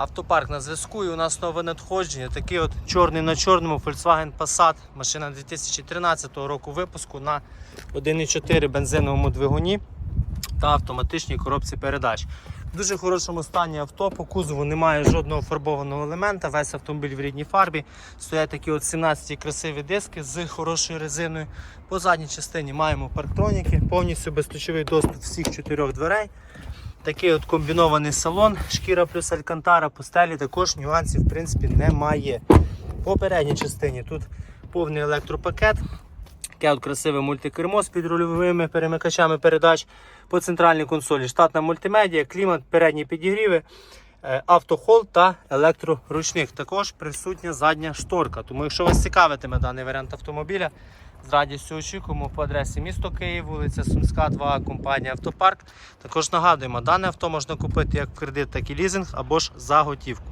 Автопарк на зв'язку і у нас нове надходження. Такий от чорний на чорному Volkswagen Passat. Машина 2013 року випуску на 1,4 бензиновому двигуні та автоматичній коробці передач. В дуже хорошому стані авто, по кузову немає жодного фарбованого елемента, весь автомобіль в рідній фарбі. Стоять такі от 17 красиві диски з хорошою резиною. По задній частині маємо парктроніки, повністю безключовий доступ всіх чотирьох дверей. Такий от комбінований салон, шкіра плюс алькантара, по стелі також нюансів в принципі немає. По передній частині тут повний електропакет. Таке от красиве мультикермо з підрульовими перемикачами передач по центральній консолі. Штатна мультимедіа, клімат, передні підігріви, е, автохол та електроручник. Також присутня задня шторка. Тому, якщо вас цікавитиме даний варіант автомобіля, з радістю очікуємо по адресі місто Київ, вулиця Сумська, 2, компанія Автопарк. Також нагадуємо, дане авто можна купити як в кредит, так і лізинг або ж за готівку.